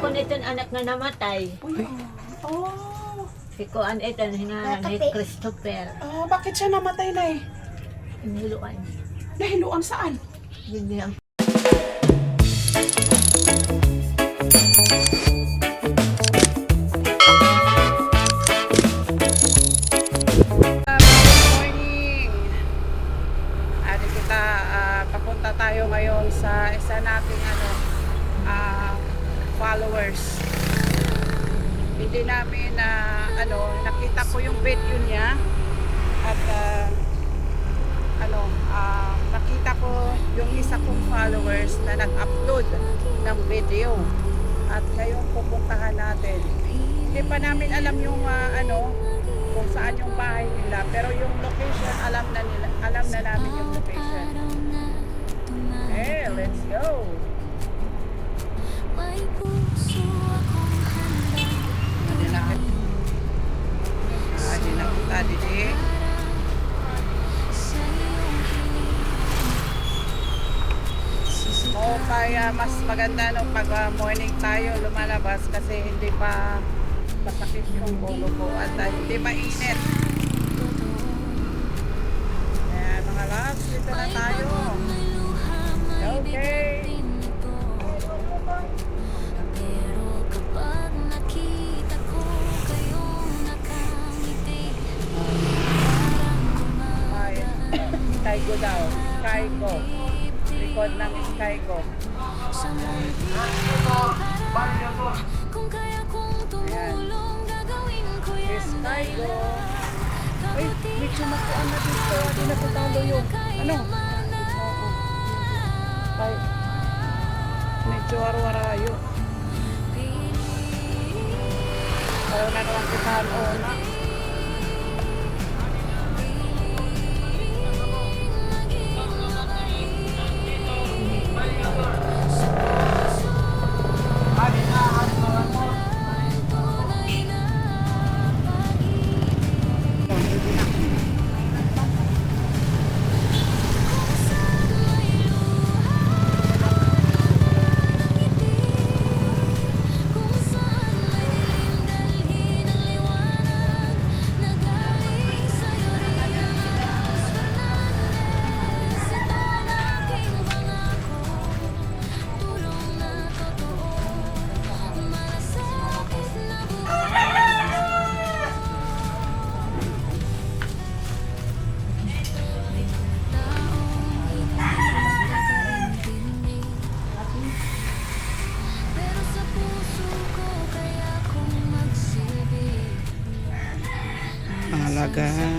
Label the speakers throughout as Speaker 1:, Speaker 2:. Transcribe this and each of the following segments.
Speaker 1: Ako nito anak na namatay.
Speaker 2: Oh.
Speaker 1: Si Kuan ito na ni Christopher.
Speaker 2: Ah, bakit siya namatay na eh?
Speaker 1: Iniluan.
Speaker 2: Nahiluan saan?
Speaker 1: Hindi ang
Speaker 2: followers na nag-upload ng video. At ngayon pupuntahan natin. Hindi pa namin alam yung ah, ano, kung saan yung bahay nila, pero yung location alam na nila, alam na namin yung location. Mas maganda no pag ah, morning tayo lumalabas kasi hindi pa masakit yung ulo ko at ah, hindi mainit. Kaya mga loves, dito na tayo. Okay.
Speaker 3: ko
Speaker 2: daw. Sky ko. Likod ng sky ko.
Speaker 3: Sa munting harap Kung kaya kong tumulong Gagawin ko yan
Speaker 2: Sky ko. Ay, medyo nakuan na dito. Hindi na patalo yung, ano? Oo. Ay, medyo arwarayo. Ayaw na naman kita o na. that.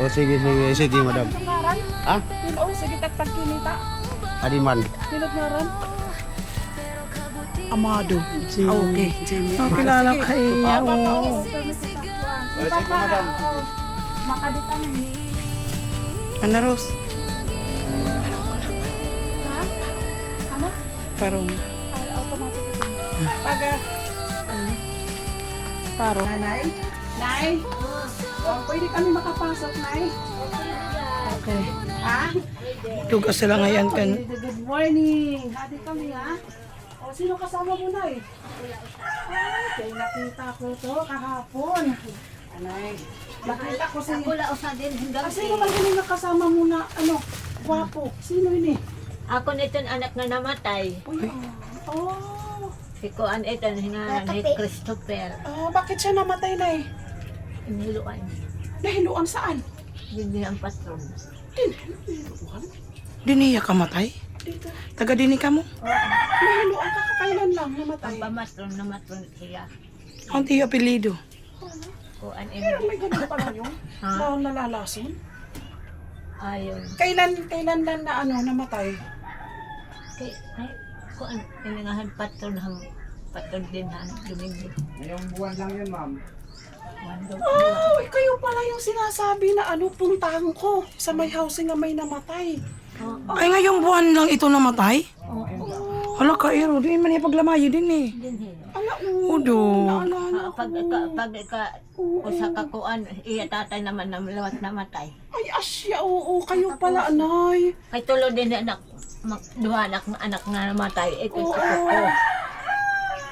Speaker 4: Oh sige sige sige madam.
Speaker 2: Ano ngaran?
Speaker 4: Ha?
Speaker 2: Yun o, sige tagtagkinita.
Speaker 4: Adiman.
Speaker 2: Sinod ngaran?
Speaker 3: Pero kabutihan
Speaker 2: Amado. Ah, okay.
Speaker 5: Oh, kilala ka iya,
Speaker 2: Oo.
Speaker 5: oo.
Speaker 2: Si Papa, oo. Makadita na ni.
Speaker 5: Ano, Rose?
Speaker 2: Ha? Ano?
Speaker 5: Parong.
Speaker 2: Ay, automatic. Pag, ah,
Speaker 5: Parong.
Speaker 2: Nay? Oh, pwede kami makapasok, Nay?
Speaker 5: Okay.
Speaker 2: Ha?
Speaker 5: Tugas sila ngayon kan.
Speaker 2: Good morning. Hadi kami, ha? O, sino kasama mo, Nay? Ah, kaya nakita ko to kahapon. Anay, nakita ko si...
Speaker 1: Ako lao sa din hanggang
Speaker 2: Ah, sino ba yung nakasama mo na, ano, gwapo? Sino yun eh?
Speaker 1: Ako nito anak na namatay.
Speaker 2: Uy, oh.
Speaker 1: Si Kuan ito na ni Christopher.
Speaker 2: Ah, bakit siya namatay, Nay?
Speaker 1: Iniluan.
Speaker 2: Nahiluan saan?
Speaker 1: Hindi ang patron.
Speaker 2: Nahiluan?
Speaker 5: Diniya ka matay?
Speaker 2: Dito.
Speaker 5: Taga dini ka mo?
Speaker 2: Nahiluan ka kakailan lang namatay.
Speaker 1: Ang pamatron na matron siya.
Speaker 5: Ang tiyo apelido.
Speaker 1: Kuan
Speaker 2: Pero may ganun pala yun.
Speaker 1: Ha?
Speaker 2: Na nalalason.
Speaker 1: Ayun.
Speaker 2: Kailan, kailan lang na ano, namatay?
Speaker 1: Kay, ay, kung ano, iningahan patron hang patron din han, Domingo.
Speaker 4: Ngayong buwan lang yun, ma'am.
Speaker 2: Oh, kayo pala yung sinasabi na ano, puntahan ko sa may housing na may namatay.
Speaker 5: Ay, ngayong buwan lang ito namatay? Hala ka, Ero. Di man ipaglamayo din eh.
Speaker 1: Din he.
Speaker 2: Ala,
Speaker 5: Udo.
Speaker 1: Ah, Pag ka, pag ka, usa ka kuan, iya tatay naman na lawat namatay.
Speaker 2: Ay, asya, oo, kayo pala, anay.
Speaker 1: Kay tulo din na anak, mak, duha anak, anak nga namatay. Ito
Speaker 2: Oo.
Speaker 1: sa ko.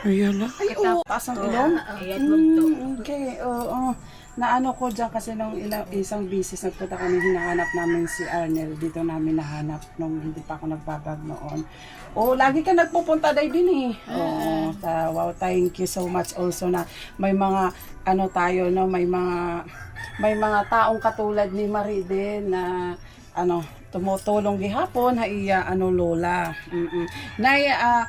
Speaker 5: Ay, hala.
Speaker 2: Ay, oo, taas ang ilong.
Speaker 1: To.
Speaker 2: Mm, okay, oo. Naano ko dyan kasi nung ilang, isang bisis nagpunta kami, hinahanap namin si Arnel. Dito namin nahanap nung hindi pa ako nagpapag noon. Oo, lagi ka nagpupunta day din eh. Oo, ta- wow, thank you so much also na may mga ano tayo no, may mga may mga taong katulad ni Marie din na ano tumutulong gihapon ha iya ano lola. Mm Nay ah,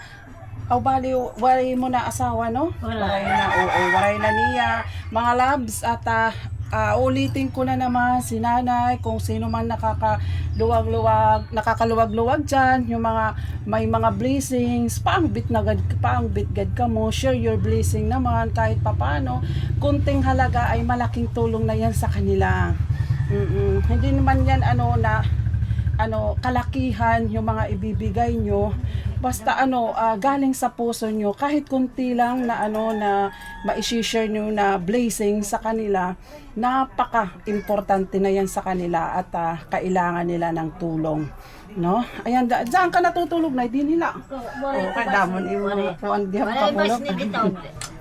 Speaker 2: Aw bali, waray mo na asawa, no?
Speaker 1: Wala.
Speaker 2: Waray na, oo, waray na niya. Mga labs, at ah, ah, ulitin ko na naman si nanay, kung sino man nakakaluwag-luwag, nakakaluwag-luwag dyan, yung mga, may mga blessings, paangbit na gad, paangbit gad ka mo, share your blessing naman, kahit papano, kunting halaga ay malaking tulong na yan sa kanila. Mm-mm. Hindi naman yan, ano, na, ano kalakihan yung mga ibibigay nyo basta ano ah, galing sa puso nyo kahit kunti lang na ano na ma-share nyo na blessing sa kanila napaka importante na yan sa kanila at ah, kailangan nila ng tulong no ayan da, diyan ka natutulog na hindi nila oh, kay damon imo kuan di
Speaker 1: dito.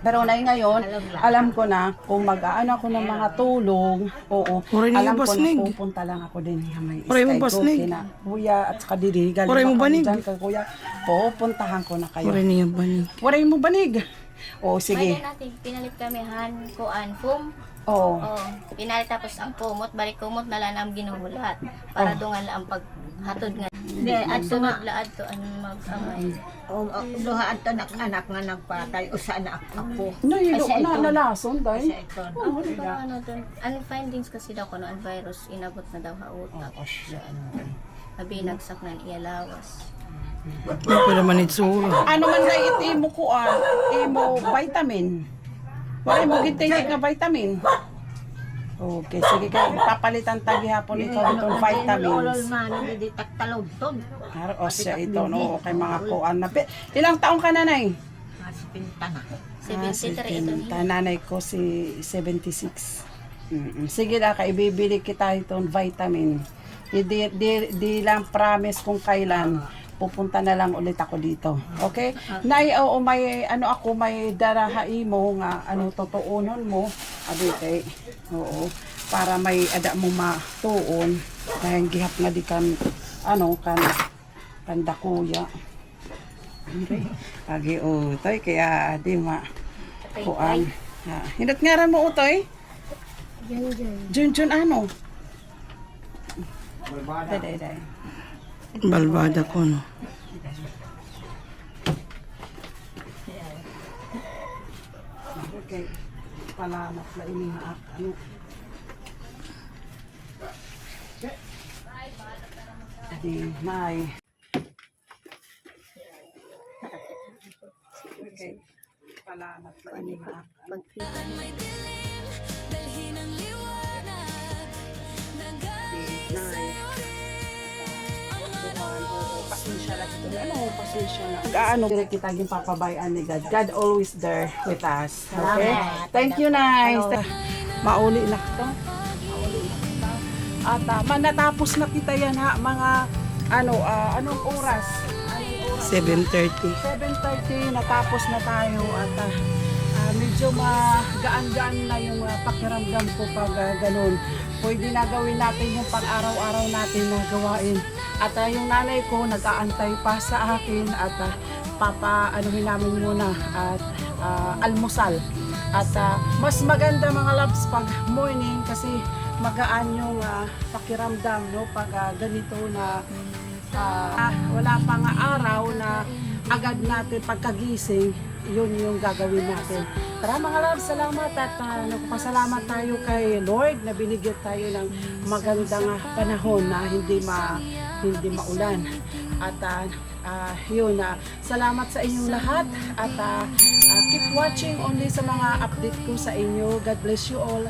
Speaker 2: pero na ngayon,
Speaker 1: Alam
Speaker 2: ko na kung mag-aano ako ng mga tulong, oo,
Speaker 5: Oray na
Speaker 2: alam ko na pupunta lang ako din sa may
Speaker 5: Oray mo basnig.
Speaker 2: Kuya at saka. Galing
Speaker 5: Oray mo banig.
Speaker 2: dyan kuya. Pupuntahan ko na kayo.
Speaker 5: Pare niya ba ni?
Speaker 2: Waray mo banig. Oo, sige.
Speaker 6: Sige. natin, pinalit kami han, kuan, foam.
Speaker 2: Oo.
Speaker 6: Oh, pinalit tapos ang kumot, balik kumot na lang ang ginuhulat. Para dungan lang ang paghatod nga.
Speaker 1: Hindi, at
Speaker 6: sunod laad to ang mag-amay.
Speaker 1: um, uh, duha at anak anak nga nagpatay, usa na ako.
Speaker 2: Nahilo
Speaker 1: Kasi
Speaker 2: na
Speaker 1: ito.
Speaker 2: nalason dahil.
Speaker 1: ito.
Speaker 6: Ang huli pa ano dun, ang findings kasi daw kuno ang virus inabot na daw hautak.
Speaker 2: Oh, shit.
Speaker 6: Nabinagsak na iya lawas.
Speaker 5: Ano pa naman itsura?
Speaker 2: Ano man na iti mo kuan, imo vitamin. Waray mo gitingik nga vitamin. Okay, sige ka, papalitan tagi hapon ikaw itong vitamins.
Speaker 1: Ulol man, hindi taktalog to.
Speaker 2: Haro, o siya ito, no, kay mga kuan na. Ilang taong ka nanay?
Speaker 1: Mas pinta na.
Speaker 6: 73 ito
Speaker 2: Ta nanay ko si 76. Mm-mm. Sige na, kaibibili kita itong vitamin. Di, di, di, di lang promise kung kailan pupunta na lang ulit ako dito. Okay? Nay, oo, may, ano ako, may darahay mo nga, ano, totoonon mo. Abi, kay, oo, para may ada mo matuon. Dahil gihap nga di kan, ano, kan, kanda kuya. Okay. Agi utoy, kaya di ma, kuan. Ha. Hinat ngaran mo utoy? Jun Jun ano? Day, day, day.
Speaker 5: Balbada ko no.
Speaker 2: Okay. Palamat na ini ano. Di may. Okay. Palamat na ini lang. Gaano kita yung papabayaan ni God. God always there with us. Okay? Thank you, nice. Mauli na ito. At uh, manatapos na kita yan ha, mga ano, ah, anong oras? Anong oras?
Speaker 5: 7.30.
Speaker 2: 7.30, natapos na tayo at ah, ah, medyo magaan-gaan na yung ah, pakiramdam ko pag ah, ganun. Pwede na gawin natin yung pang-araw-araw natin na gawain. At ah, yung nanay ko nag-aantay pa sa akin at ah, papa anuhin namin muna at ah, almusal. At ah, mas maganda mga loves pag morning kasi magaan yung ah, pakiramdam no pag ah, ganito na ah, wala pa nga araw na agad natin pagkagising, yun yung gagawin natin. Tara mga love, salamat at uh, nagpasalamat tayo kay Lord na binigyan tayo ng magandang ah, panahon na hindi ma hindi maulan. At ah, ah, yun, ah, salamat sa inyong lahat at ah, ah, keep watching only sa mga update ko sa inyo. God bless you all.